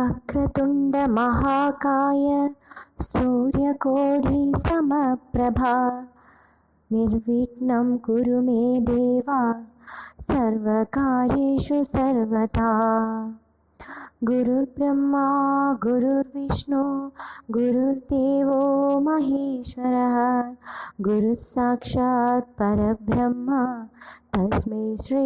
वक्रतुण्डमहाकाय सूर्यकोटिसमप्रभा। निर्विघ्नं कुरु मे देवा सर्वकार्येषु सर्वदा गुरुर्ब्रह्मा गुरुर्विष्णु गुरुर्देवो महेश्वरः गुरुः साक्षात् परब्रह्म തസ്മൈ ശ്രീ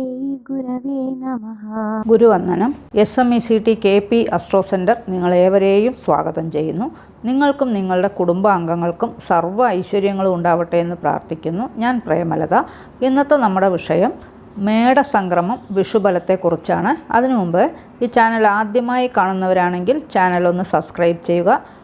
ഗുരവേ നമഃ ഗുരുവന്ദനം S M E C T K P astro centre നിങ്ങളേവരെയും സ്വാഗതം ചെയ്യുന്നു നിങ്ങൾക്കും നിങ്ങളുടെ കുടുംബാംഗങ്ങൾക്കും സർവ്വ ഐശ്വര്യങ്ങളും ഉണ്ടാവട്ടെ എന്ന് പ്രാർത്ഥിക്കുന്നു ഞാൻ പ്രേമലത ഇന്നത്തെ നമ്മുടെ വിഷയം മേടസംക്രമം വിഷുബലത്തെക്കുറിച്ചാണ്. അതിനു മുമ്പ് ഈ ചാനൽ ആദ്യമായി കാണുന്നവരാണെങ്കിൽ ചാനൽ ഒന്ന് സബ്സ്ക്രൈബ് ചെയ്യുക.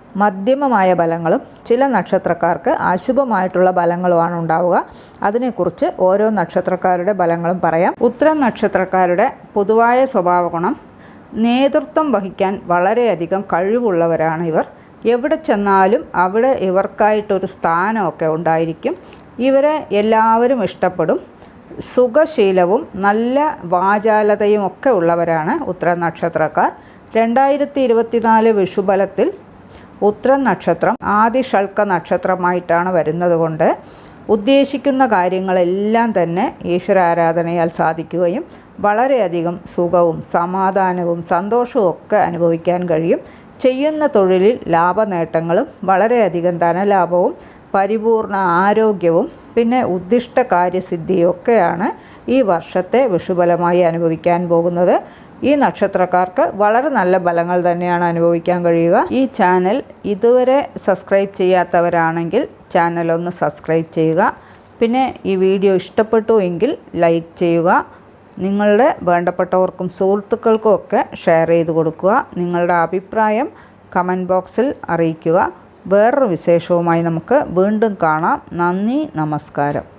മധ്യമമായ ബലങ്ങളും ചില നക്ഷത്രക്കാർക്ക് അശുഭമായിട്ടുള്ള ബലങ്ങളുമാണ് ഉണ്ടാവുക. അതിനെക്കുറിച്ച് ഓരോ നക്ഷത്രക്കാരുടെ ബലങ്ങളും പറയാം. ഉത്തര നക്ഷത്രക്കാരുടെ പൊതുവായ സ്വഭാവ ഗുണം നേതൃത്വം വഹിക്കാൻ വളരെയധികം കഴിവുള്ളവരാണ് ഇവർ. എവിടെ ചെന്നാലും അവിടെ ഇവർക്കായിട്ടൊരു സ്ഥാനമൊക്കെ ഉണ്ടായിരിക്കും. ഇവരെ എല്ലാവരും ഇഷ്ടപ്പെടും. സുഖശീലവും നല്ല വാചാലതയും ഒക്കെ ഉള്ളവരാണ് ഉത്തര നക്ഷത്രക്കാർ. രണ്ടായിരത്തി ഇരുപത്തിനാല് വിഷുബലത്തിൽ ഉത്തര നക്ഷത്രം ആദി ഷൾക്ക നക്ഷത്രമായിട്ടാണ് വരുന്നത് കൊണ്ട് ഉദ്ദേശിക്കുന്ന കാര്യങ്ങളെല്ലാം തന്നെ ഈശ്വരാരാധനയാൽ സാധിക്കുകയും വളരെയധികം സുഖവും സമാധാനവും സന്തോഷവും ഒക്കെ അനുഭവിക്കാൻ കഴിയും. ചെയ്യുന്ന തൊഴിലിൽ ലാഭനേട്ടങ്ങളും വളരെയധികം ധനലാഭവും പരിപൂർണ ആരോഗ്യവും പിന്നെ ഉദ്ദിഷ്ട കാര്യസിദ്ധിയും ഒക്കെയാണ് ഈ വർഷത്തെ വിഷുബലമായി അനുഭവിക്കാൻ പോകുന്നത്. ഈ നക്ഷത്രക്കാർക്ക് വളരെ നല്ല ഫലങ്ങൾ തന്നെയാണ് അനുഭവിക്കാൻ കഴിയുക. ഈ ചാനൽ ഇതുവരെ സബ്സ്ക്രൈബ് ചെയ്യാത്തവരാണെങ്കിൽ ചാനൽ ഒന്ന് സബ്സ്ക്രൈബ് ചെയ്യുക. പിന്നെ ഈ വീഡിയോ ഇഷ്ടപ്പെട്ടു എങ്കിൽ ലൈക്ക് ചെയ്യുക. നിങ്ങളുടെ വേണ്ടപ്പെട്ടവർക്കും സുഹൃത്തുക്കൾക്കും ഒക്കെ ഷെയർ ചെയ്ത് കൊടുക്കുക. നിങ്ങളുടെ അഭിപ്രായം കമന്റ് ബോക്സിൽ അറിയിക്കുക. വേറൊരു വിശേഷവുമായി നമുക്ക് വീണ്ടും കാണാം. നന്ദി നമസ്കാരം.